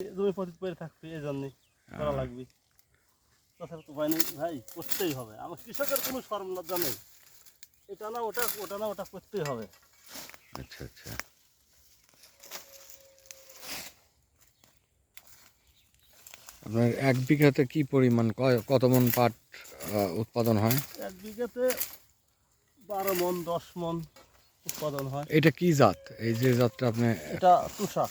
জমি পতিত পরে থাকবে এই জন্যে করা লাগবে। তাছাড়া তো উপায় নেই ভাই করতেই হবে। আমার কৃষকের কোনো নেই। এটা না ওটা ওটা না ওটা করতেই হবে। আচ্ছা আচ্ছা। আপনার এক বিঘাতে কি পরিমাণ কত মন পাট উৎপাদন হয়? এক বিঘাতে বারো মন দশ মন উৎপাদন হয়। এটা কি জাত? এই যে জাতটা আপনি এটা তুষা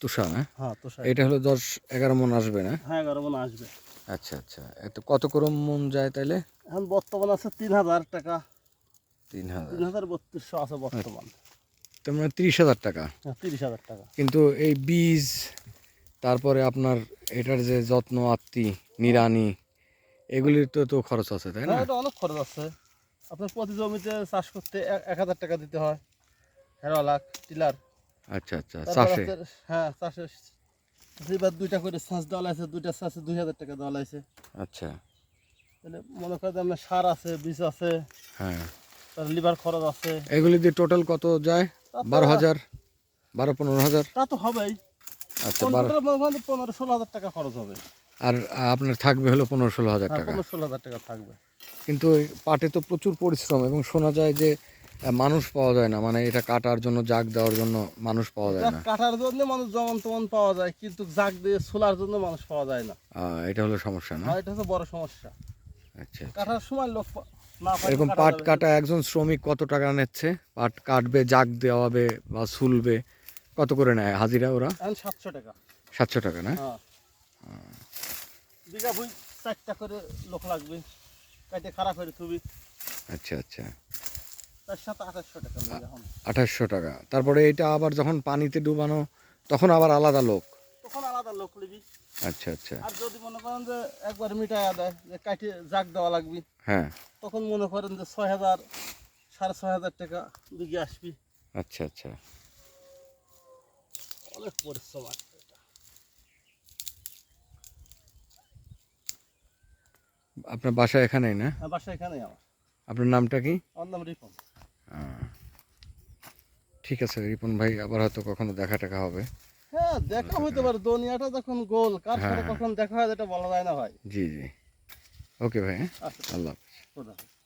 তুষা না হ্যাঁ তুষা এটা হলো দশ এগারো মন আসবে না? হ্যাঁ এগারো মন আসবে। আচ্ছা আচ্ছা। এত কত করে মন যায় তাইলে? এখন বর্তমান আছে তিন হাজার টাকা। তিন হাজার। তিন হাজার বত্রিশশো আছে বর্তমান। তার মানে তিরিশ হাজার টাকা? হ্যাঁ তিরিশ হাজার টাকা। কিন্তু এই বীজ তারপরে আপনার এটার যে যত্ন আত্মি নিরানি এগুলির তো তো খরচ আছে তাই না? হ্যাঁ এটা অনেক খরচ আছে। আপনার প্রতি জমিতে চাষ করতে এক- হাজার টাকা দিতে হয়। হেরো লাখ টিলার। আচ্ছা আচ্ছা চাষে? হ্যাঁ চাষে দুইবার দুইটা করে দেওয়া লাগছে দুইটা ছাঁচে দুই হাজার টাকা দেওয়া লাগছে। আচ্ছা। তাহলে মনে করেন আপনার সার আছে বীজ আছে হ্যাঁ। তার লিভার খরচ আছে। এগুলি দিয়ে টোটাল কত যায়? বারো হাজার বারো পনেরো হাজার? তা তো হবেই। আচ্ছা বারো পনেরো ষোলো হাজার টাকা খরচ হবে। আর আপনার থাকবে হলো পনেরো ষোলো হাজার হ্যাঁ টাকা। পনেরো ষোলো হাজার টাকা থাকবে। কিন্তু পাটে তো প্রচুর পরিশ্রম এবং শোনা যায় যে মানুষ পাওয়া যায় না। মানে এটা কাটার জন্য জাগ দেওয়ার জন্য মানুষ পাওয়া যায় না। কাটার জন্য মানুষ যেমন তেমন পাওয়া যায় কিন্তু জাগ দিয়ে সোলার জন্য মানুষ পাওয়া যায় না। এটা হলো সমস্যা না? এটা হচ্ছে বড় সমস্যা। আচ্ছা কাটার সময় লোক এরকম পাট কাটা একজন শ্রমিক কত টাকা নিচ্ছে? পাট কাটবে জাগ দেওয়াবে বা শুলবে কত করে নেয়? হাজিরা ওরা? সাতশো টাকা। সাতশো টাকা না? হ্যাঁ। বিঘা বই চারটা করে লোক লাগবে। কাইতে খারাপ করে তুমি আচ্ছা আচ্ছা। আঠাশশো টাকা তারপরে এটা আবার যখন পানিতে ডুবানো তখন আবার আলাদা লোক? তখন আলাদা লোক লিবি। আচ্ছা আচ্ছা। আর যদি মনে করেন যে একবার মিটাইয়া দেয় যে কাইটে জাগ দেওয়া লাগবে হ্যাঁ। তখন মনে করেন যে ছয় হাজার সাড়ে ছয় হাজার টাকা দিকে আসবি। আচ্ছা আচ্ছা। অনেক পরিশ্রম আছে এটা। আপনার বাসা এখানেই না? আমার বাসা এখানেই আমার। আপনার নামটা কি? আমার নাম রিপন। ঠিক আছে রিপন ভাই আবার হয়তো কখনো দেখা টাকা হবে। হ্যাঁ দেখা হইতে পারে দুনিয়াটা যখন গোল কার সাথে হ্যাঁ। কখন দেখা হয় এটা বলা যায় না ভাই। জি জি। ওকে ভাই হ্যাঁ? আচ্ছা। আল্লাহ হাফেজ।